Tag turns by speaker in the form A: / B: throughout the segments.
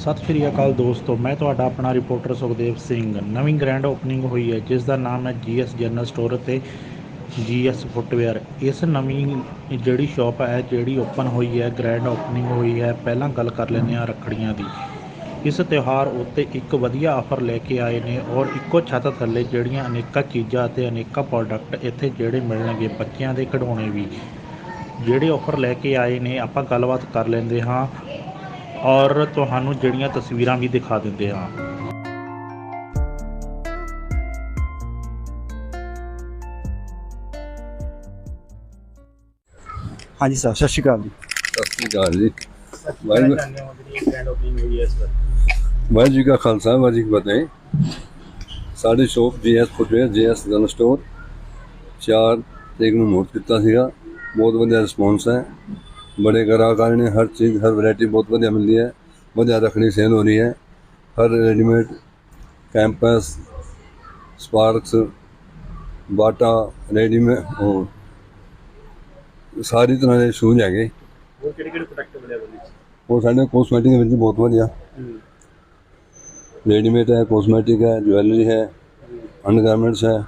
A: ਸਤਿ ਸ਼੍ਰੀ ਅਕਾਲ ਦੋਸਤੋ, ਮੈਂ ਤੁਹਾਡਾ ਆਪਣਾ ਰਿਪੋਰਟਰ ਸੁਖਦੇਵ ਸਿੰਘ। ਨਵੀਂ ਗ੍ਰੈਂਡ ਓਪਨਿੰਗ ਹੋਈ ਹੈ, ਜਿਸ ਦਾ ਨਾਮ ਹੈ ਜੀਐਸ ਜਨਰਲ ਸਟੋਰ ਅਤੇ ਜੀਐਸ ਫੁੱਟਵੇਅਰ। ਇਸ ਨਵੀਂ ਜਿਹੜੀ ਸ਼ਾਪ ਹੈ, ਜਿਹੜੀ ਓਪਨ ਹੋਈ ਹੈ, ਗ੍ਰੈਂਡ ਓਪਨਿੰਗ ਹੋਈ ਹੈ, ਪਹਿਲਾਂ ਗੱਲ ਕਰ ਲੈਂਦੇ ਹਾਂ ਰੱਖੜੀਆਂ ਦੀ। ਇਸ ਤਿਉਹਾਰ ਉੱਤੇ ਇੱਕ ਵਧੀਆ ਆਫਰ ਲੈ ਕੇ ਆਏ ਨੇ ਔਰ ਇੱਕੋ ਛੱਤ ਥੱਲੇ ਜਿਹੜੀਆਂ ਅਨੇਕਾਂ ਚੀਜ਼ਾਂ ਅਤੇ ਅਨੇਕਾਂ ਪ੍ਰੋਡਕਟ ਇੱਥੇ ਜਿਹੜੇ ਮਿਲਣਗੇ ਬੱਚਿਆਂ ਦੇ ਖਿਡੌਣੇ ਵੀ। ਜਿਹੜੇ ਆਫਰ ਲੈ ਕੇ ਆਏ ਨੇ, ਆਪਾਂ ਗੱਲਬਾਤ ਕਰ ਲੈਂਦੇ ਹਾਂ। ਔਰ ਤੁਹਾਨੂੰ ਜਿਹੜੀਆਂ ਤਸਵੀਰਾਂ ਵੀ ਦਿਖਾ ਦਿੰਦੇ ਹਾਂ।
B: ਹਾਂਜੀ ਸਰ ਸਤਿ ਸ਼੍ਰੀ ਅਕਾਲ ਜੀ।
C: ਸਤਿ ਸ਼੍ਰੀ ਅਕਾਲ ਜੀ। ਵਾਹਿਗੁਰੂ ਵਾਹਿਗੁਰੂ ਜੀ ਕਾ ਖਾਲਸਾ ਵਾਹਿਗੁਰੂ ਜੀ ਕੀ ਫਤਿਹ। ਸਾਡੀ ਸ਼ੋਪ ਜੀਐਸ ਫੁੱਟਵੇਅਰ ਜੀਐਸ ਗਨ ਸਟੋਰ। ਚਾਰ ਤਰੀਕ ਨੂੰ ਮੋਟ ਕੀਤਾ ਸੀਗਾ। ਬਹੁਤ ਵਧੀਆ ਰਿਸਪੌਂਸ ਹੈ। ਬੜੇ ਆਏ ਨੇ ਹਰ ਚੀਜ਼ ਹਰ ਵੈਰਾਈਟੀ ਬਹੁਤ ਵਧੀਆ ਮਿਲਦੀ ਹੈ ਵਧੀਆ ਰੱਖਣੀ ਸੇਲ ਹੋ ਰਹੀ ਹੈ। ਹਰ readymade Campus Sparks Bata readymade ਉਹ ਸਾਰੀ ਤਰ੍ਹਾਂ ਦੇ ਸ਼ੂਜ਼ ਹੈਗੇ।
B: ਹੋਰ ਕਿਹੜੇ ਕਿਹੜੇ ਪ੍ਰੋਡਕਟ ਅਵੇਲੇਬਲ ਨੇ
C: ਉਹ ਸਾਡੇ ਕੋਸਮੈਟਿਕ ਦੇ ਵਿੱਚ ਬਹੁਤ ਵਧੀਆ। ਰੈਡੀਮੇਡ ਹੈ ਕੋਸਮੈਟਿਕ ਹੈ ਜਵੈਲਰੀ ਹੈ ਅੰਡਰਗਾਰਮੈਂਟਸ ਹੈ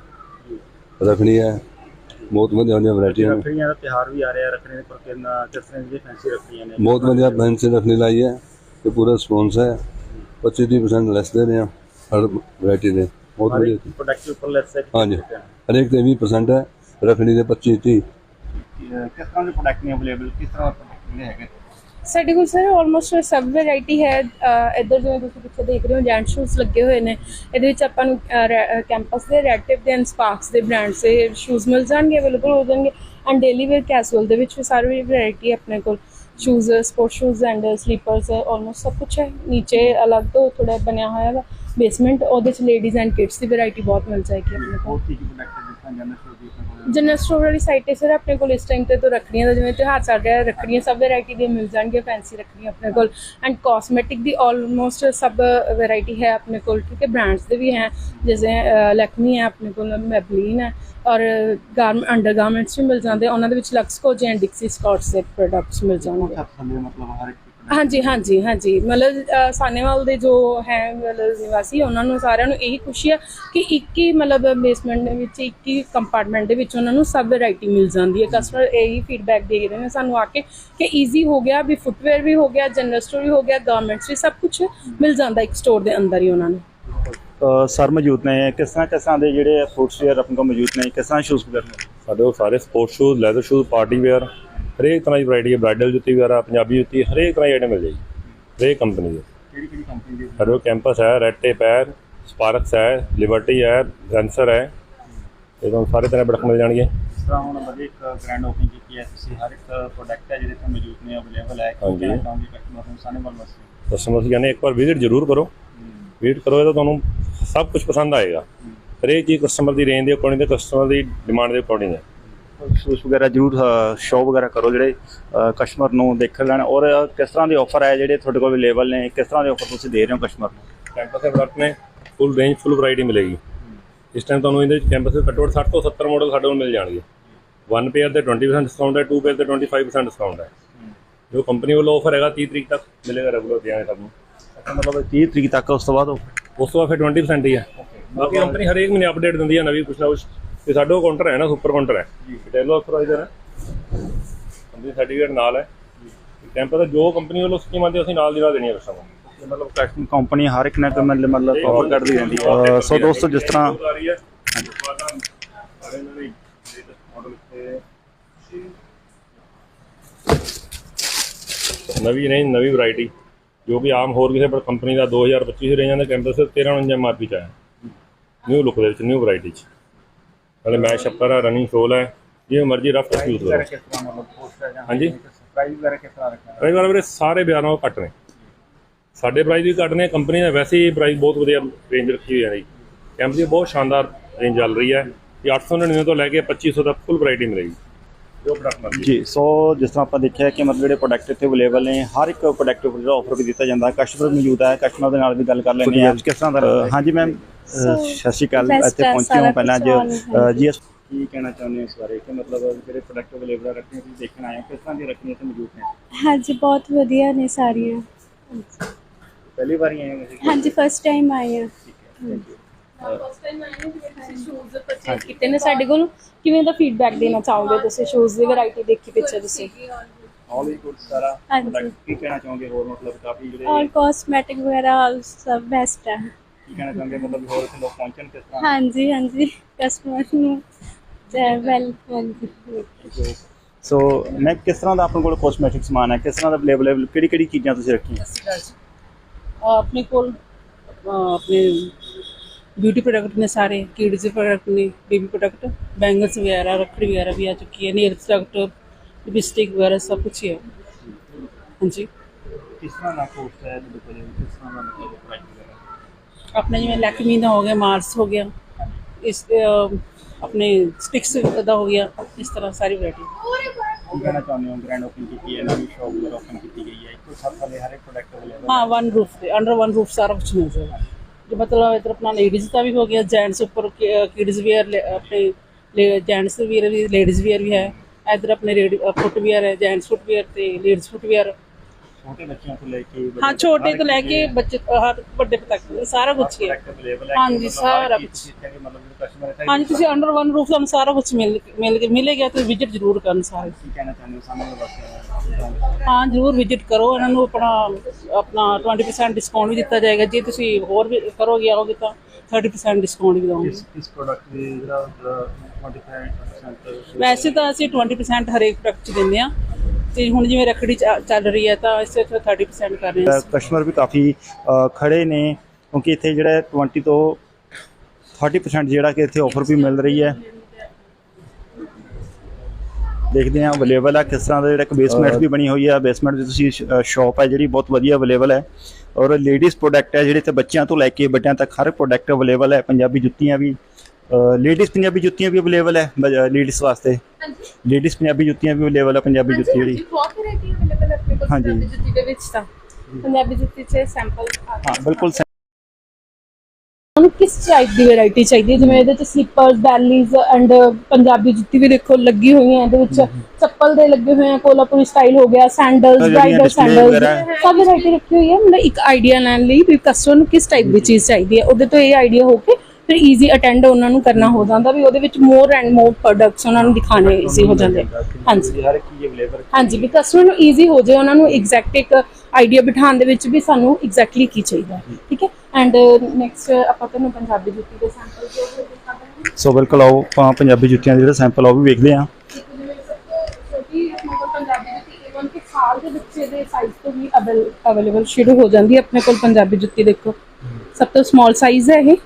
C: ਰੱਖੜੀ ਹੈ। ਬਹੁਤ ਵਧੀਆ ਵਧੀਆ ਵੈਰਾਈਟੀਆਂ ਨੇ
B: ਰੱਖੜੀਆਂ ਦਾ ਤਿਉਹਾਰ ਵੀ ਆ ਰਿਹਾ ਰੱਖੜੀ ਦੇ ਪਰ ਕਿੰਨਾ ਕਿਸ ਤਰ੍ਹਾਂ ਦੀ ਫੈਂਸੀ ਰੱਖੜੀਆਂ ਨੇ।
C: ਬਹੁਤ ਵਧੀਆ ਬੈਂਚ ਸੇ ਰੱਖਣੀ ਲਾਈ ਹੈ ਤੇ ਪੂਰਾ ਰਿਸਪੌਂਸ ਹੈ। 25% ਲੈਸ ਦੇ ਰਹੇ ਹਾਂ ਹਰ ਵੈਰਾਈਟੀ ਦੇ। ਬਹੁਤ ਵਧੀਆ।
B: ਪ੍ਰੋਡਕਟ ਉੱਪਰ ਲੈਸ ਹੈ
C: ਹਾਂਜੀ। ਹਰੇਕ ਤੇ 20% ਹੈ। ਰੱਖੜੀ ਦੇ 25 30
B: ਕਿਸ ਤਰ੍ਹਾਂ ਦੇ ਪ੍ਰੋਡਕਟ ਨੇ ਅਵੇਲੇਬਲ ਕਿਸ ਤਰ੍ਹਾਂ ਦੇ ਪ੍ਰੋਡਕਟ ਨੇ ਹੈਗੇ?
D: ਸਾਡੇ ਕੋਲ ਸਰ ਆਲਮੋਸਟ ਸਭ ਵੈਰਾਈਟੀ ਹੈ ਇੱਧਰ ਜਿਵੇਂ ਤੁਸੀਂ ਪਿੱਛੇ ਦੇਖ ਰਹੇ ਹੋ ਜੈਂਟ ਸ਼ੂਜ਼ ਲੱਗੇ ਹੋਏ ਨੇ। ਇਹਦੇ ਵਿੱਚ ਆਪਾਂ ਨੂੰ ਕੈਂਪਸ ਦੇ ਰੈਡ ਟਿਪ ਦੇ ਐਂਡ ਸਪਾਰਕਸ ਦੇ ਬ੍ਰਾਂਡਸ ਦੇ ਸ਼ੂਜ਼ ਮਿਲ ਜਾਣਗੇ ਅਵੇਲੇਬਲ ਹੋ ਜਾਣਗੇ। ਐਂਡ ਡੇਲੀ ਵੇਅਰ ਕੈਸੂਅਲ ਦੇ ਵਿੱਚ ਵੀ ਸਾਰੀ ਵੈਰਾਈਟੀ ਆਪਣੇ ਕੋਲ। Shoes sport shoes and slippers almost ਸਭ ਕੁਝ ਹੈ। ਨੀਚੇ ਅਲੱਗ ਤੋਂ ਥੋੜਾ ਬਣਿਆ ਹੋਇਆ ਹੈ ਬੇਸਮੈਂਟ ਉਹਦੇ ਚ ਲੇਡੀਜ਼ ਐਂਡ ਕਿਡਸ ਦੀ ਵੈਰਾਈਟੀ ਬਹੁਤ ਮਿਲ ਜਾਏਗੀ ਆਪਣੇ ਕੋਲ।
B: ਹੋਰ ਜਨਰਲ ਸਟੋਰ
D: ਵਾਲੀ ਸਾਈਟ ਤੇ ਸਰ ਆਪਣੇ ਕੋਲ ਇਸ ਟਾਈਮ ਤੇ ਤਾਂ ਰੱਖੜੀਆਂ ਦਾ ਜਿਵੇਂ ਤਿਉਹਾਰ ਚੱਲ ਰਿਹਾ, ਰੱਖੜੀਆਂ ਸਭ ਵੈਰਾਈਟੀ ਦੀਆਂ ਮਿਲ ਜਾਣਗੀਆਂ ਫੈਂਸੀ ਰੱਖੜੀਆਂ ਆਪਣੇ ਕੋਲ। ਐਂਡ ਕਾਸਮੈਟਿਕ ਦੀ ਆਲਮੋਸਟ ਸਭ ਵੈਰਾਈਟੀ ਹੈ ਆਪਣੇ ਕੋਲ, ਠੀਕ ਹੈ ਬ੍ਰਾਂਡਸ ਦੇ ਵੀ ਹੈ। ਜਿਵੇਂ ਲੈਕਮੀ ਹੈ ਆਪਣੇ ਕੋਲ ਮੈਬਲੀਨ ਹੈ। ਔਰ ਗਾਰਮ ਅੰਡਰਗਾਰਮੈਂਟਸ ਵੀ ਮਿਲ ਜਾਂਦੇ, ਉਹਨਾਂ ਦੇ ਵਿੱਚ ਲਕਸਕੋ ਐਂਡ ਡਿਕਸੀ ਸਕਾਟਸ ਦੇ ਪ੍ਰੋਡਕਟਸ ਮਿਲ ਜਾਣਗੇ।
B: ਮਤਲਬ ਹਰ ਇੱਕ
D: ਹਾਂਜੀ ਹਾਂਜੀ ਹਾਂਜੀ। ਮਤਲਬ ਅ, ਸਾਨੇਵਾਲ ਦੇ ਜੋ ਹੈ ਮਤਲਬ ਨਿਵਾਸੀ ਉਹਨਾਂ ਨੂੰ ਸਾਰਿਆਂ ਨੂੰ ਇਹੀ ਖੁਸ਼ੀ ਹੈ ਕਿ ਇੱਕ ਹੀ ਮਤਲਬ ਬੇਸਮੈਂਟ ਦੇ ਵਿੱਚ ਇੱਕ ਹੀ ਕੰਪਾਰਟਮੈਂਟ ਦੇ ਵਿੱਚ ਉਹਨਾਂ ਨੂੰ ਸਭ ਵੈਰਾਈਟੀ ਮਿਲ ਜਾਂਦੀ ਹੈ। ਕਸਟਮਰ ਇਹੀ ਫੀਡਬੈਕ ਦੇ ਰਹੇ ਨੇ ਸਾਨੂੰ ਆ ਕੇ ਕਿ ਈਜ਼ੀ ਹੋ ਗਿਆ ਵੀ ਫੁੱਟਵੇਅਰ ਵੀ ਹੋ ਗਿਆ ਜਨਰਲ ਸਟੋਰ ਵੀ ਹੋ ਗਿਆ ਗਾਰਮੈਂਟਸ ਵੀ ਸਭ ਕੁਝ ਮਿਲ ਜਾਂਦਾ ਇੱਕ ਸਟੋਰ ਦੇ ਅੰਦਰ ਹੀ ਉਹਨਾਂ ਨੂੰ।
B: ਸਰ ਮੌਜੂਦ ਨੇ ਕਿਸ ਤਰ੍ਹਾਂ ਕਿਸ ਤਰ੍ਹਾਂ ਦੇ ਜਿਹੜੇ ਫੁੱਟਵੇਅਰ ਆਪਣੇ ਕੋਲ ਮੌਜੂਦ ਨੇ ਕਿਸ ਤਰ੍ਹਾਂ ਸ਼ੂਜ਼ ਵਗੈਰਾ ਨੇ?
E: ਸਾਡੇ ਕੋਲ ਸਾਰੇ sports shoes leather shoes party wear ਹਰੇਕ ਤਰ੍ਹਾਂ ਦੀ ਵੈਰਾਈਟੀ ਹੈ ਬ੍ਰਾਈਡਲ ਜੁੱਤੀ ਵਗੈਰਾ ਪੰਜਾਬੀ ਜੁੱਤੀ ਹਰੇਕ ਤਰ੍ਹਾਂ ਦੀ ਆਈਟਮ ਮਿਲ ਜਾਏਗੀ। ਹਰੇਕ ਕੰਪਨੀ ਦੀ।
B: ਕਿਹੜੀ ਕਿਹੜੀ ਕੰਪਨੀ ਦੀ?
E: ਕੈਂਪਸ ਹੈ ਰੈਡ ਟੇਪ ਹੈ ਸਪਾਰਕਸ ਹੈ ਲਿਬਰਟੀ ਹੈ ਰੈਂਸਰ ਹੈ। ਇਹ ਤੁਹਾਨੂੰ ਸਾਰੇ ਤਰ੍ਹਾਂ ਪ੍ਰੋਡਕਟ ਮਿਲ ਜਾਣਗੇ।
B: ਇਸ ਤਰ੍ਹਾਂ ਹੁਣ ਵਧੀਆ ਇੱਕ ਗ੍ਰੈਂਡ ਓਪਨਿੰਗ ਕੀਤੀ ਹੈ ਤੁਸੀਂ ਹਰ ਇੱਕ ਪ੍ਰੋਡਕਟ ਹੈ ਜਿਹੜੇ ਇੱਥੇ ਮੌਜੂਦ ਨੇ ਅਵੇਲੇਬਲ ਹੈ।
E: ਹਾਂਜੀ।
B: ਕਸਟਮਰ ਨੂੰ ਸਾਨੇ ਵੱਲ ਵਾਸਤੇ
E: ਕਸਟਮਰ ਕਹਿੰਦੇ ਇੱਕ ਵਾਰ ਵਿਜ਼ਿਟ ਜ਼ਰੂਰ ਕਰੋ। ਵਿਜ਼ਿਟ ਕਰੋਗੇ ਤਾਂ ਤੁਹਾਨੂੰ ਸਭ ਕੁਝ ਪਸੰਦ ਆਏਗਾ। ਹਰੇਕ ਚੀਜ਼ ਕਸਟਮਰ ਦੀ ਰੇਂਜ ਦੇ ਅਕੋਰਡਿੰਗ ਤੇ ਕਸਟਮਰ ਦੀ ਡਿਮਾਂਡ ਦੇ ਅਕੋਰਡਿੰਗ ਹੈ।
B: ਸ਼ੂਜ਼ ਵਗੈਰਾ ਜ਼ਰੂਰ ਸ਼ੋਅ ਵਗੈਰਾ ਕਰੋ ਜਿਹੜੇ ਕਸਟਮਰ ਨੂੰ ਦੇਖ ਲੈਣ। ਔਰ ਕਿਸ ਤਰ੍ਹਾਂ ਦੇ ਆਫਰ ਹੈ ਜਿਹੜੇ ਤੁਹਾਡੇ ਕੋਲ ਅਵੇਲੇਬਲ ਨੇ? ਕਿਸ ਤਰ੍ਹਾਂ ਦੇ ਆਫਰ ਤੁਸੀਂ ਦੇ ਰਹੇ ਹੋ ਕਸਟਮਰ ਨੂੰ?
E: ਕੈਂਪਸ ਦੇ ਪ੍ਰੋਡਕਟ ਨੇ ਫੁੱਲ ਰੇਂਜ ਫੁੱਲ ਵੈਰਾਈਟੀ ਮਿਲੇਗੀ। ਇਸ ਟਾਈਮ ਤੁਹਾਨੂੰ ਇਹਦੇ ਵਿੱਚ ਕੈਂਪਸ ਦੇ ਘੱਟੋ ਘੱਟ 60 ਤੋਂ 70 ਮਾਡਲ ਸਾਡੇ ਕੋਲ ਮਿਲ ਜਾਣਗੇ। ਵਨ ਪੇਅਰ ਤੇ 20% ਡਿਸਕਾਊਂਟ ਹੈ ਟੂ ਪੇਅਰ ਤੇ 25% ਡਿਸਕਾਊਂਟ ਹੈ। ਜੋ ਕੰਪਨੀ ਵੱਲੋਂ ਆਫਰ ਹੈਗਾ 30 ਤਰੀਕ ਤੱਕ ਮਿਲੇਗਾ ਰੈਗੂਲਰ ਦਿਆਂਗੇ ਸਭ ਨੂੰ।
B: ਮਤਲਬ 30 ਤਰੀਕ ਤੱਕ ਉਸ ਤੋਂ ਬਾਅਦ
E: ਉਸ ਤੋਂ ਬਾਅਦ ਫਿਰ 20% ਹੀ ਹੈ। ਬਾਕੀ ਕੰਪਨੀ ਹਰੇਕ ਮਹੀਨੇ ਅਪਡੇਟ ਦਿੰਦੀ ਹੈ ਨਵੀਂ ਕੁਛ ਨਾ ਕੁਛ। ਤੇ ਸਾਡੇ ਕਾਊਂਟਰ ਹੈ ਨਾ ਸੁਪਰ ਕਾਊਂਟਰ ਹੈ। ਰਿਟੇਲ ਆਥੋਰਾਈਜ਼ਰ ਹੈ। ਕੰਪਨੀ ਸਰਟੀਫਿਕੇਟ ਨਾਲ ਹੈ। ਕੈਂਪਸ ਦਾ ਜੋ ਕੰਪਨੀ ਵੱਲੋਂ ਸਕੀਮ ਆਉਂਦੀ ਹੈ ਅਸੀਂ ਨਾਲ ਦੀ ਨਾਲ ਦੇਣੀ ਹੈ ਕਸਟਮਰ ਨੂੰ
B: ਮਤਲਬ ਕਸਟਮ ਕੰਪਨੀ ਹਰ ਇੱਕ ਨਾ ਮਤਲਬ ਮਤਲਬ ਆਫਰ ਕਰਦੀ ਰਹਿੰਦੀ ਹੈ। ਸੋ ਦੋਸਤੋ ਜਿਸ ਤਰ੍ਹਾਂ
E: ਨਵੀਂ ਰੇਂਜ ਨਵੀਂ ਵੈਰਾਈਟੀ ਜੋ ਕਿ ਆਮ ਹੋਰ ਕਿਸੇ ਕੰਪਨੀ ਦਾ 2025 ਦੀ ਰੇਂਜ ਦਾ ਕੈਂਪਸ 1349 ਐਮਆਰਪੀ ਚ ਆਇਆ। ਨਿਊ ਲੁੱਕ ਦੇ ਵਿੱਚ ਨਿਊ ਵੈਰਾਈਟੀ ਚ। ਨਾਲੇ ਮੈਸ਼ ਅਪਰ ਹੈ ਰਨਿੰਗ ਸੋਲ ਹੈ ਜਿਵੇਂ ਮਰਜ਼ੀ ਰਫ ਟੱਚ ਯੂਜ਼ ਕਰੋ। ਹਾਂਜੀ।
B: ਪ੍ਰਾਈਸ ਵਗੈਰਾ ਕਿਸ ਤਰ੍ਹਾਂ ਰੱਖਣਾ
E: ਪ੍ਰਾਈਸ ਵਾਲੇ ਵੀਰੇ ਸਾਰੇ ਬਿਆਨਾਂ ਉਹ ਘੱਟ ਨੇ। ਸਾਡੇ ਪ੍ਰਾਈਸ ਵੀ ਘੱਟ ਨੇ ਕੰਪਨੀ ਦਾ ਵੈਸੇ ਹੀ ਪ੍ਰਾਈਸ ਬਹੁਤ ਵਧੀਆ ਰੇਂਜ ਰੱਖੀ ਹੋਈ ਹੈ ਜੀ। ਕੈਂਪ ਦੀ ਬਹੁਤ ਸ਼ਾਨਦਾਰ ਰੇਂਜ ਚੱਲ ਰਹੀ ਹੈ ਇਹ 899 ਤੋਂ ਲੈ ਕੇ 2500 ਤੱਕ ਫੁੱਲ ਵੈਰਾਈਟੀ ਮਿਲੇਗੀ। ਜੋ ਪ੍ਰੋਡਕਟ ਮਰਜ਼ੀ
B: ਜੀ ਸੋ ਜਿਸ ਤਰ੍ਹਾਂ ਆਪਾਂ ਦੇਖਿਆ ਕਿ ਮਤਲਬ ਜਿਹੜੇ ਪ੍ਰੋਡਕਟ ਇੱਥੇ ਅਵੇਲੇਬਲ ਨੇ ਹਰ ਇੱਕ ਪ੍ਰੋਡਕਟ ਉੱਪਰ ਜਿਹੜਾ ਆਫਰ ਵੀ ਦਿੱਤਾ ਜਾਂਦਾ ਹੈ ਕਸਟਮਰ ਮੌਜੂਦ ਹੈ ਕਸਟਮਰ ਦੇ ਨਾਲ ਵੀ ਗੱਲ ਕਰ ਲੈਂਦੇ ਹਾਂ। ਕਿਸ ਤਰ੍ਹਾਂ ਦਾ ਹਾਂਜੀ ਮੈਮ ਸਤਿ ਸ਼੍ਰੀ ਅਕਾਲ ਇੱਥੇ
D: ਹੈ
B: ਪਹੁੰਚੇ ਹੋ ਪਹਿਲਾਂ ਅੱਜ ਜੀਐਸ ਕੀ ਕਹਿਣਾ ਚਾਹੁੰਦੇ ਹੋ ਇਸ ਬਾਰੇ ਕਿ ਮਤਲਬ ਜਿਹੜੇ ਪ੍ਰੋਡਕਟ ਅਵੇਲੇਬਲ ਰੱਖਣੇ ਤੁਸੀਂ ਦੇਖਣ ਆਏ ਹੋ ਕਿਸ ਤਰ੍ਹਾਂ ਦੀ ਰੱਖਣੀਆਂ ਤੇ ਮੌਜੂਦ ਨੇ?
F: ਹਾਂਜੀ ਬਹੁਤ ਵਧੀਆ ਨੇ ਸਾਰੀਆਂ।
B: ਪਹਿਲੀ ਵਾਰ ਹੀ ਆਏ ਹੋ ਤੁਸੀਂ?
F: ਹਾਂਜੀ ਫਸਟ ਟਾਈਮ ਆਏ
D: ਫਸਟ ਟਾਈਮ ਆਏ ਨੇ ਜਿਵੇਂ ਤੁਸੀਂ ਸ਼ੂਜ਼ ਪਰਚੇਸ ਕੀਤੇ ਨੇ ਸਾਡੇ ਕੋਲ। ਕਿਵੇਂ ਦਾ ਫੀਡਬੈਕ ਦੇਣਾ ਚਾਹੋਗੇ ਤੁਸੀਂ ਸ਼ੂਜ਼ ਦੀ ਵੈਰਾਈਟੀ ਦੇਖੀ ਪਿੱਛੇ ਤੁਸੀਂ?
B: ਆਲ ਹੀ ਗੁੱਡ ਸਾਰਾ ਕੀ ਕਹਿਣਾ ਚਾਹੋਗੇ ਹੋਰ ਮਤਲਬ ਕਾਫੀ ਜਿਹੜੇ
F: ਔਰ ਕਾਸਮੈਟਿਕ ਵਗੈਰਾ all ਸਭ ਬੈਸਟ ਹੈ
B: ਕੀ ਕਹਿਣਾ ਚਾਹੋਗੇ ਮਤਲਬ ਹੋਰ ਇੱਥੇ ਲੋਕ ਪਹੁੰਚਣ ਕਿਸ ਤਰ੍ਹਾਂ?
F: ਹਾਂਜੀ ਹਾਂਜੀ। ਕਸਟਮਰ ਨੂੰ ਵੈਲ ਹਾਂਜੀ।
B: ਸੋ ਮੈਂ ਕਿਸ ਤਰ੍ਹਾਂ ਦਾ ਆਪਣੇ ਕੋਲ ਕਾਸਮੈਟਿਕ ਸਮਾਨ ਹੈ? ਕਿਸ ਤਰ੍ਹਾਂ ਦਾ ਅਵੇਲੇਬਲ ਕਿਹੜੀ ਕਿਹੜੀ ਚੀਜ਼ਾਂ ਤੁਸੀਂ ਰੱਖੀਆਂ?
G: ਆਪਣੇ ਕੋਲ ਆਪਣੇ ਬਿਊਟੀ ਪ੍ਰੋਡਕਟ ਨੇ ਸਾਰੇ ਕਿਡਜ਼ ਦੇ ਪ੍ਰੋਡਕਟ ਨੇ ਬੇਬੀ ਪ੍ਰੋਡਕਟ ਬੈਂਗਲਸ ਵਗੈਰਾ ਰੱਖੜੀ ਵਗੈਰਾ ਵੀ ਆ ਚੁੱਕੀ ਹੈ ਨੇਲ ਪ੍ਰੋਡਕਟ ਲਿਪਸਟਿਕ ਵਗੈਰਾ ਸਭ ਕੁਝ ਹੀ ਹੈ। ਹਾਂਜੀ।
B: ਕਿਸ ਤਰ੍ਹਾਂ ਦਾ ਕੋਸਟ ਹੈ ਤੁਹਾਡੇ ਕੋਲ ਕਿਸ ਤਰ੍ਹਾਂ ਦਾ ਮਤਲਬ ਪ੍ਰਾਈਸ ਵਗੈਰਾ
G: ਆਪਣਾ ਜਿਵੇਂ ਲੈਕਮੀ ਦਾ ਹੋ ਗਿਆ ਮਾਰਸ ਹੋ ਗਿਆ ਇਸ ਆਪਣੇ ਸਟਿਕਸ ਦਾ ਹੋ ਗਿਆ ਇਸ ਤਰ੍ਹਾਂ ਸਾਰੀ ਵੈਰਾਈਟੀ
B: ਕੀ ਕਹਿਣਾ ਚਾਹੁੰਦੇ ਹੋ ਗ੍ਰੈਂਡ ਓਪਨ ਕੀਤੀ ਹੈ ਨਵੀਂ ਸ਼ਾਪ ਵਗੈਰਾ ਓਪਨ ਕੀਤੀ ਗਈ ਹੈ ਇੱਕੋ ਛੱਤ ਥੱਲੇ ਹਰ ਇੱਕ ਪ੍ਰੋਡਕਟ ਅਵੇਲੇਬਲ
G: ਹਾਂ? ਵਨ ਰੂਫ ਤੇ ਅੰਡਰ ਵਨ ਰੂਫ ਸਾਰਾ ਕੁਝ ਮਿਲ ਜਾਏਗਾ ਜੋ ਮਤਲਬ ਇਧਰ ਆਪਣਾ ਲੇਡੀਜ਼ ਦਾ ਵੀ ਹੋ ਗਿਆ ਜੈਂਟਸ ਉੱਪਰ ਕਿਡਜ਼ ਵੇਅਰ ਆਪਣੇ ਜੈਂਟਸ ਵੀਅਰ ਵੀ ਲੇਡੀਜ਼ ਵੀਅਰ ਵੀ ਹੈ। ਇਧਰ ਆਪਣੇ ਫੁੱਟ ਵੀਅਰ ਹੈ ਜੈਂਟਸ ਫੁੱਟ ਵੀਅਰ ਤੇ ਲੇਡੀਜ਼ ਫੁੱਟ ਵੀਅਰ
B: ਛੋਟੇ ਬੱਚਿਆਂ ਤੋਂ ਲੈ ਕੇ ਵੱਡੇ
G: ਹਾਂ ਛੋਟੇ ਤੋਂ ਲੈ ਕੇ ਬੱਚੇ ਹਰ ਵੱਡੇ ਤੱਕ ਸਾਰਾ ਕੁਝ ਹੀ ਹੈ। ਹਾਂਜੀ, ਸਾਰਾ
B: ਹੈ
G: ਹਾਂਜੀ ਤੁਸੀਂ ਅੰਡਰ ਵਨ ਰੂਫ ਤੁਹਾਨੂੰ ਸਾਰਾ ਕੁਝ ਮਿਲ ਮਿਲ ਕੇ ਮਿਲੇਗਾ ਤੇ ਵਿਜ਼ਿਟ ਜ਼ਰੂਰ ਕਰਨ ਸਾਰੇ।
B: ਕੀ ਕਹਿਣਾ ਚਾਹੁੰਦੇ ਹੋ? ਸਾਹਮਣੇ ਵਾਸਤੇ
G: ਹਾਂ ਜ਼ਰੂਰ ਵਿਜ਼ਿਟ ਕਰੋ ਇਹਨਾਂ ਨੂੰ ਆਪਣਾ ਆਪਣਾ 20% ਡਿਸਕਾਊਂਟ ਵੀ ਦਿੱਤਾ ਜਾਏਗਾ ਜੇ ਤੁਸੀਂ ਹੋਰ ਵੀ ਕਰੋਗੇ ਆਓਗੇ ਤਾਂ 30% ਡਿਸਕਾਊਂਟ ਵੀ ਦਵਾਂਗੇ
B: ਇਸ ਪ੍ਰੋਡਕਟ ਦੇ ਜਿਹੜਾ ਜਿਹੜਾ 25%
G: ਵੈਸੇ ਤਾਂ ਅਸੀਂ 20% ਹਰੇਕ ਪ੍ਰੋਡਕਟ 'ਚ ਦਿੰਦੇ ਆ ਤੇ ਹੁਣ ਜਿਵੇਂ ਰੱਖੜੀ ਚੱਲ ਰਹੀ ਹੈ ਤਾਂ ਇਸ ਤੇ 30% ਕਰ ਰਹੇ ਹਾਂ।
B: ਕਸਟਮਰ ਵੀ ਕਾਫੀ ਖੜੇ ਨੇ, ਕਿਉਂਕਿ ਇੱਥੇ ਜਿਹੜਾ 20 ਤੋਂ 30% ਜਿਹੜਾ ਕਿ ਇੱਥੇ ਆਫਰ ਵੀ ਮਿਲ ਰਹੀ ਹੈ। ਦੇਖਦੇ ਹਾਂ ਅਵੇਲੇਬਲ ਹੈ ਕਿਸ ਤਰ੍ਹਾਂ ਦਾ ਜਿਹੜਾ ਇੱਕ ਬੇਸਮੈਂਟ ਵੀ ਬਣੀ ਹੋਈ ਹੈ। ਬੇਸਮੈਂਟ ਦੀ ਤੁਸੀਂ ਸ਼ਾਪ ਹੈ ਜਿਹੜੀ ਬਹੁਤ ਵਧੀਆ ਅਵੇਲੇਬਲ ਹੈ। ਔਰ ਲੇਡੀਜ਼ ਪ੍ਰੋਡਕਟ ਹੈ ਜਿਹੜੇ ਤੇ ਬੱਚਿਆਂ ਤੋਂ ਲੈ ਕੇ ਵੱਡਿਆਂ ਤੱਕ ਹਰ ਪ੍ਰੋਡਕਟ ਅਵੇਲੇਬਲ ਹੈ। ਪੰਜਾਬੀ ਜੁੱਤੀਆਂ ਵੀ ਲੇਡੀਜ਼ ਪੰਜਾਬੀ ਜੁੱਤੀਆਂ ਵੀ ਅਵੇਲੇਬਲ ਹੈ ਲੇਡੀਜ਼ ਵਾਸਤੇ। ਲੇਡੀਜ਼ ਪੰਜਾਬੀ ਜੁੱਤੀਆਂ ਵੀ ਅਵੇਲੇਬਲ ਹੈ ਪੰਜਾਬੀ ਜੁੱਤੀ ਜਿਹੜੀ।
D: ਬਹੁਤ ਵੈਰਾਈਟੀ ਅਵੇਲੇਬਲ ਹੈ ਆਪਣੇ ਕੋਲ
B: ਹਾਂਜੀ।
D: ਪੰਜਾਬੀ ਜੁੱਤੀ ਦੇ ਵਿੱਚ ਤਾਂ। ਪੰਜਾਬੀ ਜੁੱਤੀ 'ਚ ਸੈਂਪਲ
B: ਹਾਂ ਬਿਲਕੁਲ ਸਹੀ।
D: ਤੁਹਾਨੂੰ ਕਿਸ ਟਾਈਪ ਦੀ ਵੈਰਾਈਟੀ ਚਾਹੀਦੀ ਹੈ? ਜਿਵੇਂ ਇਹਦੇ ਚ ਸਲੀਪਰਸ ਬੈਲੀਜ਼ ਐਂਡ ਪੰਜਾਬੀ ਜੁੱਤੀ ਵੀ ਦੇਖੋ ਲੱਗੀ ਹੋਈ ਹੈ ਇਹਦੇ ਵਿੱਚ। ਚੱਪਲ ਦੇ ਲੱਗੇ ਹੋਏ ਆ ਕੋਲਾਪੁਰੀ ਸਟਾਈਲ ਹੋ ਗਿਆ ਸੈਂਡਲਸ
B: ਜਿਹੜੀਆਂ
D: ਬ੍ਰਾਈਡਲ
B: display
D: ਸੈਂਡਲਸ
B: ਵਗੈਰਾ। ਹੈ।
D: ਸਭ ਵੈਰਾਈਟੀ ਰੱਖੀ ਹੋਈ ਹੈ। ਮਤਲਬ ਇੱਕ ਆਈਡੀਆ ਲੈਣ ਲਈ ਵੀ ਕਸਟਮਰ ਨੂੰ ਕਿਸ ਟਾਈਪ ਦੀ ਚੀਜ਼ ਚਾਹੀਦੀ ਹੈ? ਉਹਦੇ ਤੋਂ ਇਹ ਆਈਡੀਆ ਹੋ ਕੇ ਫਿਰ ਈਜ਼ੀ ਅਟੈਂਡ ਉਹਨਾਂ ਨੂੰ ਕਰਨਾ ਹੋ ਜਾਂਦਾ ਵੀ ਉਹਦੇ ਵਿੱਚ ਮੋਰ ਐਂਡ ਮੋਰ ਪ੍ਰੋਡਕਟਸ ਉਹਨਾਂ ਨੂੰ ਦਿਖਾਣੇ ਈਜ਼ੀ ਹੋ ਜਾਂਦੇ। ਹਾਂਜੀ।
B: ਹਰ ਇੱਕ ਚੀਜ਼ ਅਵੇਲੇਬਲ
D: ਹਾਂਜੀ ਵੀ ਕਸਟਮਰ ਨੂੰ ਈਜ਼ੀ ਹੋ ਜਾਏ ਉਹਨਾਂ ਨੂੰ ਐਗਜ਼ੈਕਟ ਇੱਕ ਆਈਡੀਆ ਬਿਠਾਉਣ ਦੇ ਵਿੱਚ ਵੀ ਸਾਨੂੰ ਐਗਜ਼ੈਕਟਲੀ ਕੀ ਚਾਹੀਦਾ ਠੀਕ ਹੈ? ਐਂਡ ਨੈਕਸਟ ਆਪਾਂ ਤੁਹਾਨੂੰ ਪੰਜਾਬੀ ਜੁੱਤੀ ਦੇ ਸੈਂਪਲ ਜੋ
B: ਸੋ ਬਿਲਕੁਲ ਆਓ ਆਪਾਂ ਪੰਜਾਬੀ ਜੁੱਤੀਆਂ ਦੇ ਜਿਹੜੇ ਸੈਂਪਲ ਆ ਉਹ ਵੀ ਵੇਖਦੇ
D: ਕਿ ਸਾਲ ਦੇ ਬੱਚੇ ਦੇ ਸਾਈਜ਼ ਤੋਂ ਵੀ ਅਵੇਲੇਬਲ ਸ਼ੁਰੂ ਹੋ ਜਾਂਦੀ ਹੈ। ਆਪਣੇ ਕੋਲ ਪੰਜਾਬੀ ਜੁੱਤੀ ਦੇਖੋ। ਸਭ ਤੋਂ ਸਮਾਲ ਸਾਈਜ਼ ਹੈ ਇਹ।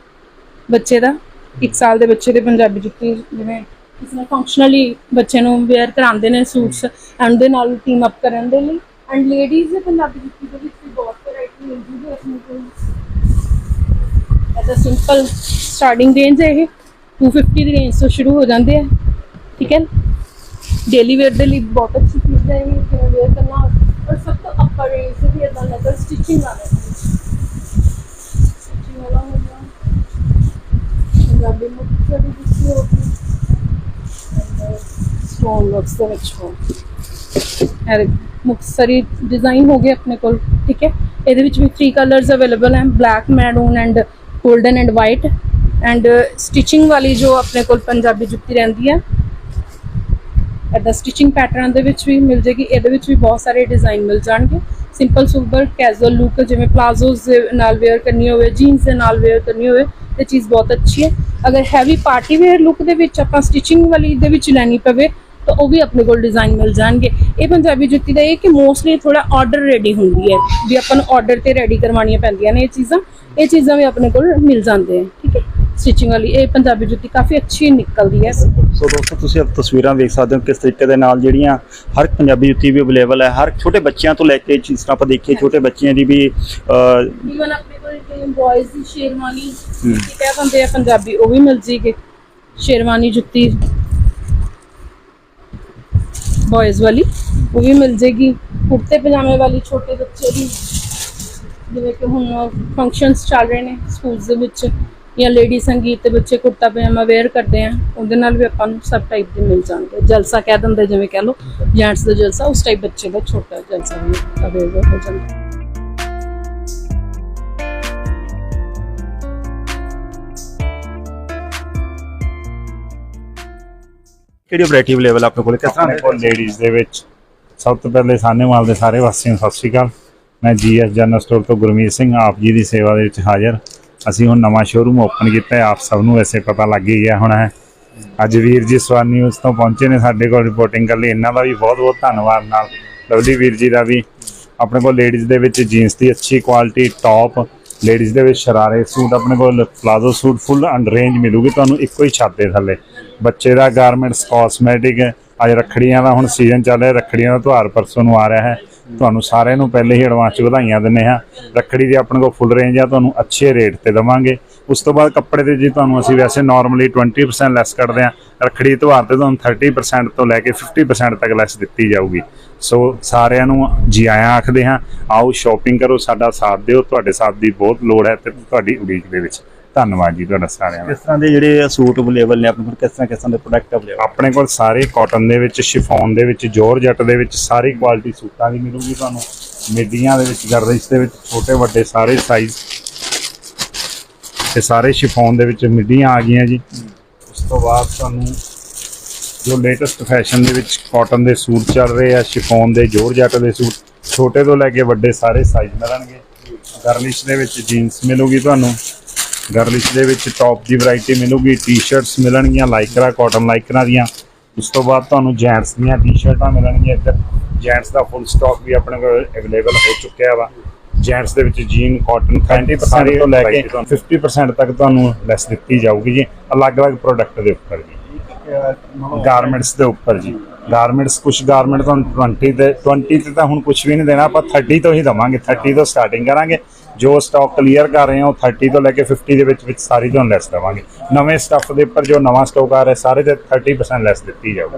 D: ਬੱਚੇ ਦਾ 1 ਸਾਲ ਦੇ ਬੱਚੇ ਦੇ ਪੰਜਾਬੀ ਜੁੱਤੀ ਜਿਵੇਂ ਕਿਸੇ ਨਾਲ ਫੰਕਸ਼ਨਲੀ ਬੱਚੇ ਨੂੰ ਵੇਅਰ ਕਰਾਉਂਦੇ ਨੇ ਸੂਟਸ ਐਂਡ ਦੇ ਨਾਲ ਟੀਮ ਅਪ ਕਰਨ ਦੇ ਲਈ। ਐਂਡ ਲੇਡੀਜ਼ ਦੇ ਪੰਜਾਬੀ ਜੁੱਤੀ ਦੇ ਵਿੱਚ ਵੀ ਬਹੁਤ ਵੈਰਾਈਟੀ ਮਿਲ ਜੂਗੀ ਆਪਣੇ ਕੋਲ ਐਦਾ ਸਿੰਪਲ ਸਟਾਰਟਿੰਗ ਰੇਂਜ ਹੈ ਇਹ 250 ਦੀ ਰੇਂਜ ਤੋਂ ਸ਼ੁਰੂ ਹੋ ਜਾਂਦੇ ਆ, ਠੀਕ ਹੈ? ਡੇਲੀ ਵੇਅਰ ਦੇ ਲਈ ਬਹੁਤ ਅੱਛੀ ਚੀਜ਼ ਹੈ ਇਹ, ਜਿਵੇਂ ਵੇਅਰ ਕਰਨਾ। ਔਰ ਸਭ ਤੋਂ ਅੱਪਰ ਰੇਂਜ ਵੀ ਇਦਾਂ ਲੱਗਦਾ ਸਟਿਚਿੰਗ ਵਾਲਾ ਸਟਿਚਿੰਗ ਵਾਲਾ ਹੋ ਗਿਆ ਪੰਜਾਬੀ ਮੁੱਖ ਜਿਹੜੀ ਦਿੱਤੀ ਹੋ ਗਈ ਸਟੋਨ ਵਰਕਸ ਦੇ ਵਿੱਚ ਹੋ ਇਹ ਮੁਕਤਸਰੀ ਡਿਜ਼ਾਈਨ ਹੋ ਗਏ ਆਪਣੇ ਕੋਲ ਠੀਕ ਹੈ ਇਹਦੇ ਵਿੱਚ ਵੀ ਥ੍ਰੀ ਕਲਰਸ ਅਵੇਲੇਬਲ ਹੈ black maroon and golden and white and stitching ਵਾਲੀ ਜੋ ਆਪਣੇ ਕੋਲ ਪੰਜਾਬੀ ਜੁੱਤੀ ਰਹਿੰਦੀ ਹੈ ਇਹਦਾ ਸਟਿਚਿੰਗ ਪੈਟਰਨ ਦੇ ਵਿੱਚ ਵੀ ਮਿਲ ਜੇਗੀ ਇਹਦੇ ਵਿੱਚ ਵੀ ਬਹੁਤ ਸਾਰੇ ਡਿਜ਼ਾਈਨ ਮਿਲ ਜਾਣਗੇ ਸਿੰਪਲ ਸੁਪਰ ਕੈਜ਼ੂਅਲ ਲੁੱਕ ਜਿਵੇਂ ਪਲਾਜ਼ੋਸ ਦੇ ਨਾਲ ਵੇਅਰ ਕਰਨੀ ਹੋਵੇ ਜੀਨਸ ਦੇ ਨਾਲ ਵੇਅਰ ਕਰਨੀ ਹੋਵੇ, ਇਹ ਚੀਜ਼ ਬਹੁਤ ਅੱਛੀ ਹੈ। ਅਗਰ ਹੈਵੀ ਪਾਰਟੀ ਵੇਅਰ ਲੁੱਕ ਦੇ ਵਿੱਚ ਆਪਾਂ ਸਟਿਚਿੰਗ ਵਾਲੀ ਦੇ ਵਿੱਚ ਲੈਣੀ ਪਵੇ, ਤਾਂ ਉਹ ਵੀ ਆਪਣੇ ਕੋਲ ਡਿਜ਼ਾਈਨ ਮਿਲ ਜਾਣਗੇ। ਇਹ ਪੰਜਾਬੀ ਜੁੱਤੀ ਦਾ ਇਹ ਕਿ ਮੋਸਟਲੀ ਥੋੜਾ ਆਰਡਰ ਰੈਡੀ ਹੁੰਦੀ ਹੈ, ਵੀ ਆਪਾਂ ਨੂੰ ਆਰਡਰ ਤੇ ਰੈਡੀ ਕਰਵਾਉਣੀਆਂ ਪੈਂਦੀਆਂ ਨੇ ਇਹ ਚੀਜ਼ਾਂ ਇਹ ਚੀਜ਼ਾਂ ਵੀ ਆਪਣੇ ਕੋਲ ਮਿਲ ਜਾਂਦੇ ਆ, ਠੀਕ ਹੈ। ਸਟਿਚਿੰਗ ਵਾਲੀ ਇਹ ਪੰਜਾਬੀ ਜੁੱਤੀ ਕਾਫੀ ਅੱਛੀ ਨਿਕਲਦੀ ਹੈ।
B: ਸੋ ਦੋਸਤੋ ਤੁਸੀਂ ਇਹ ਤਸਵੀਰਾਂ ਵੇਖ ਸਕਦੇ ਹੋ ਕਿਸ ਤਰੀਕੇ ਦੇ ਨਾਲ ਜਿਹੜੀਆਂ ਹਰ ਪੰਜਾਬੀ ਜੁੱਤੀ ਵੀ ਅਵੇਲੇਬਲ ਹੈ। ਹਰ ਛੋਟੇ ਬੱਚਿਆਂ ਤੋਂ ਲੈ ਕੇ ਜਿਸ ਤਰ੍ਹਾਂ ਆਪਾਂ ਦੇਖੀਏ ਛੋਟੇ ਬੱਚਿਆਂ ਦੀ ਵੀ
D: ਈਵਨ ਆਪਣੇ ਕੋਲ ਬॉयਜ਼ ਦੀ ਸ਼ੇਰਵਾਨੀ
B: ਹਮ।
D: ਕੀ ਕਹਿ ਦਿੰਦੇ ਆ ਪੰਜਾਬੀ ਉਹ ਵੀ ਮਿਲ ਜੀਗੇ। ਸ਼ੇਰਵਾਨੀ ਜੁੱਤੀ ਬॉयਜ਼ ਵਾਲੀ ਉਹ ਵੀ ਮਿਲ ਜੇਗੀ। ਕੁੜਤੇ ਪਜਾਮੇ ਵਾਲੀ ਛੋਟੇ ਬੱਚੇ ਦੀ। ਜਿਵੇਂ ਕਿ ਹੁਣ ਫੰਕਸ਼ਨਸ ਚੱਲ ਰਹੇ ਨੇ ਸਕੂਲਸ ਦੇ ਵਿੱਚ। ਜਾਂ ਲੇਡੀ ਸੰਗੀਤ ਦੇ ਬੱਚੇ ਕੁੜਤਾ ਪਜਾਮਾ ਵੇਅਰ ਕਰਦੇ ਆ ਉਹਦੇ ਨਾਲ ਵੀ ਆਪਾਂ ਨੂੰ ਸਭ ਟਾਈਪ ਦੇ ਮਿਲ ਜਾਣਗੇ ਜਲਸਾ ਕਹਿ ਦਿੰਦੇ ਜਿਵੇਂ ਕਹਿ ਲਓ ਜੈਂਟਸ ਦਾ ਜਲਸਾ ਉਸ ਟਾਈਪ ਬੱਚੇ ਦਾ ਛੋਟਾ ਜਲਸਾ ਵੀ ਅਵੇਲੇਬਲ ਹੋ ਜਾਂਦਾ।
B: ਕਿਹੜੀ ਆਪਰੇਟਿਵ ਲੈਵਲ ਆਪਣੇ ਕੋਲ? ਕਿਸ ਤਰ੍ਹਾਂ
H: ਆਪਣੇ ਕੋਲ ਲੇਡੀਜ਼ ਦੇ ਵਿੱਚ ਸਭ ਤੋਂ ਪਹਿਲੇ ਸਾਨੇਵਾਲ ਦੇ ਸਾਰੇ ਵਾਸੀਆਂ ਨੂੰ ਸਤਿ ਸ਼੍ਰੀ ਅਕਾਲ। ਮੈਂ ਜੀਐਸ ਜਨਰਲ ਸਟੋਰ ਤੋਂ ਗੁਰਮੀਤ ਸਿੰਘ ਆਪ ਜੀ ਦੀ ਸੇਵਾ ਦੇ ਵਿੱਚ ਹਾਜ਼ਰ। ਅਸੀਂ ਹੁਣ ਨਵਾਂ ਸ਼ੋਰੂਮ ਓਪਨ ਕੀਤਾ ਹੈ, ਆਪ ਸਭ ਨੂੰ ਵੈਸੇ ਪਤਾ ਲੱਗ ਹੀ ਗਿਆ ਹੋਣਾ ਹੈ। ਅੱਜ ਵੀਰ ਜੀ ਸਵਾਨ ਨਿਊਜ਼ ਤੋਂ ਪਹੁੰਚੇ ਨੇ ਸਾਡੇ ਕੋਲ ਰਿਪੋਰਟਿੰਗ ਕਰਨ ਲਈ। ਇਹਨਾਂ ਦਾ ਵੀ ਬਹੁਤ ਬਹੁਤ ਧੰਨਵਾਦ ਨਾਲ। ਲਵਲੀ ਵੀਰ ਜੀ ਦਾ ਵੀ ਆਪਣੇ ਕੋਲ ਲੇਡੀਜ਼ ਦੇ ਵਿੱਚ ਜੀਨਸ ਦੀ ਅੱਛੀ ਕੁਆਲਿਟੀ ਟੌਪ ਲੇਡੀਜ਼ ਦੇ ਵਿੱਚ ਸ਼ਰਾਰੇ ਸੂਟ ਆਪਣੇ ਕੋਲ palazzo suit full and range ਮਿਲੂਗੀ। ਤੁਹਾਨੂੰ ਇੱਕੋ ਹੀ ਛੱਤ ਦੇ ਥੱਲੇ। ਬੱਚੇ ਦਾ ਗਾਰਮੈਂਟਸ ਕਾਸਮੈਟਿਕ ਅੱਜ ਰੱਖੜੀਆਂ ਦਾ ਹੁਣ ਸੀਜ਼ਨ ਚੱਲ ਰਿਹਾ। ਰੱਖੜੀਆਂ ਦਾ ਤਿਉਹਾਰ ਪਰਸੋਂ ਨੂੰ ਆ ਰਿਹਾ ਹੈ। ਤੁਹਾਨੂੰ ਸਾਰਿਆਂ ਨੂੰ ਪਹਿਲੇ ਹੀ ਐਡਵਾਂਸ ਚ ਵਧਾਈਆਂ ਦਿੰਦੇ ਹਾਂ। ਰੱਖੜੀ ਦੇ ਆਪਣੇ ਕੋਲ ਫੁੱਲ ਰੇਂਜ ਆ, ਤੁਹਾਨੂੰ ਅੱਛੇ ਰੇਟ ਤੇ ਦਵਾਂਗੇ। ਉਸ ਤੋਂ ਬਾਅਦ ਕੱਪੜੇ ਦੇ ਜੀ ਤੁਹਾਨੂੰ ਅਸੀਂ ਵੈਸੇ ਨਾਰਮਲੀ 20% ਲੈਸ ਕਰਦੇ ਹਾਂ। ਰੱਖੜੀ ਦੇ ਤਿਉਹਾਰ ਤੇ ਤੁਹਾਨੂੰ 30% ਤੋਂ ਲੈ ਕੇ 50% ਤੱਕ ਲੈਸ ਦਿੱਤੀ ਜਾਊਗੀ। ਸੋ ਸਾਰਿਆਂ ਨੂੰ ਜੀ ਆਇਆਂ ਆਖਦੇ ਹਾਂ, ਆਓ ਸ਼ਾਪਿੰਗ ਕਰੋ, ਸਾਡਾ ਸਾਥ ਦਿਓ, ਤੁਹਾਡੇ ਸਾਥ ਦੀ ਬਹੁਤ ਲੋੜ ਹੈ ਤੇ ਤੁਹਾਡੀ ਉਡੀਕ ਦੇ ਵਿੱਚ। ਧੰਨਵਾਦ ਜੀ ਤੁਹਾਡਾ ਸਾਰਿਆਂ ਦਾ।
B: ਕਿਸ ਤਰ੍ਹਾਂ ਦੇ ਜਿਹੜੇ ਸੂਟ ਅਵੇਲੇਬਲ ਨੇ ਆਪਣੇ ਕੋਲ ਕਿਸ ਤਰ੍ਹਾਂ ਕਿਸ ਤਰ੍ਹਾਂ ਦੇ ਪ੍ਰੋਡਕਟ ਅਵੇਲੇਬਲ
H: ਆਪਣੇ ਕੋਲ ਸਾਰੇ ਕਾਟਨ ਦੇ ਵਿੱਚ ਸ਼ਿਫੋਨ ਦੇ ਵਿੱਚ ਜੋਰਜੱਟ ਦੇ ਵਿੱਚ ਸਾਰੀ ਕੁਆਲਿਟੀ ਸੂਟਾਂ ਦੀ ਮਿਲੂਗੀ ਤੁਹਾਨੂੰ। ਮਿੱਡੀਆਂ ਦੇ ਵਿੱਚ ਗਰਦਿਸ਼ ਦੇ ਵਿੱਚ ਛੋਟੇ ਵੱਡੇ ਸਾਰੇ ਸਾਈਜ਼ ਤੇ ਸਾਰੇ ਸ਼ਿਫੋਨ ਦੇ ਵਿੱਚ ਮਿੱਡੀਆਂ ਆ ਗਈਆਂ ਜੀ। ਉਸ ਤੋਂ ਬਾਅਦ ਤੁਹਾਨੂੰ ਜੋ ਲੇਟੈਸਟ ਫੈਸ਼ਨ ਦੇ ਵਿੱਚ ਕਾਟਨ ਦੇ ਸੂਟ ਚੱਲ ਰਹੇ ਆ ਸ਼ਿਫੋਨ ਦੇ ਜੋਰਜੱਟ ਦੇ ਸੂਟ ਛੋਟੇ ਤੋਂ ਲੈ ਕੇ ਵੱਡੇ ਸਾਰੇ ਸਾਈਜ਼ ਮਿਲਣਗੇ। ਗਰਲਿਸ਼ ਦੇ ਵਿੱਚ ਜੀਨਸ ਮਿਲੂਗੀ ਤੁਹਾਨੂੰ। ਗਰਲਿਸ਼ ਦੇ ਵਿੱਚ ਟੌਪ ਦੀ ਵੈਰਾਈਟੀ ਮਿਲੂਗੀ ਟੀ-ਸ਼ਰਟਸ ਮਿਲਣਗੀਆਂ ਲਾਈਕਰਾ ਕਾਟਨ ਲਾਈਕਰਾ ਦੀਆਂ। ਉਸ ਤੋਂ ਬਾਅਦ ਤੁਹਾਨੂੰ ਜੈਂਟਸ ਦੀਆਂ ਟੀ-ਸ਼ਰਟਾਂ ਮਿਲਣਗੀਆਂ। ਇੱਧਰ ਜੈਂਟਸ ਦਾ ਫੁੱਲ ਸਟਾਕ ਵੀ ਆਪਣੇ ਕੋਲ ਅਵੇਲੇਬਲ ਹੋ ਚੁੱਕਿਆ ਵਾ। ਜੈਂਟਸ ਦੇ ਵਿੱਚ ਜੀਨ ਕਾਟਨ 30% ਤੋਂ ਲੈ ਕੇ 50% ਤੱਕ ਤੁਹਾਨੂੰ ਲੈਸ ਦਿੱਤੀ ਜਾਊਗੀ ਜੀ। ਅਲੱਗ-ਅਲੱਗ ਪ੍ਰੋਡਕਟ ਦੇ ਉੱਪਰ ਜੀ। ਗਾਰਮੈਂਟਸ ਦੇ ਉੱਪਰ ਜੀ। ਗਾਰਮੈਂਟਸ ਕੁਝ ਗਾਰਮੈਂਟ ਤੁਹਾਨੂੰ 20 ਤੇ 20 ਤੇ ਤਾਂ ਹੁਣ ਕੁਝ ਵੀ ਨਹੀਂ ਦੇਣਾ। ਆਪਾਂ 30 ਤੋਂ ਹੀ ਦਵਾਂਗੇ 30 ਤੋਂ ਸਟਾਰਟਿੰਗ ਕਰਾਂਗੇ। ਜੋ ਸਟਾਕ ਕਲੀਅਰ ਕਰ ਰਹੇ ਹਾਂ, ਉਹ 30 ਤੋਂ ਲੈ ਕੇ 50 ਦੇ ਵਿੱਚ ਵਿੱਚ ਸਾਰੀ ਤੁਹਾਨੂੰ ਲੈਸ ਦੇਵਾਂਗੇ। ਨਵੇਂ ਸਟੱਫ ਦੇ ਉੱਪਰ ਜੋ ਨਵਾਂ ਸਟਾਕ ਆ ਰਿਹਾ, ਸਾਰੇ ਤੇ 30% ਲੈਸ ਦਿੱਤੀ ਜਾਊਗੀ।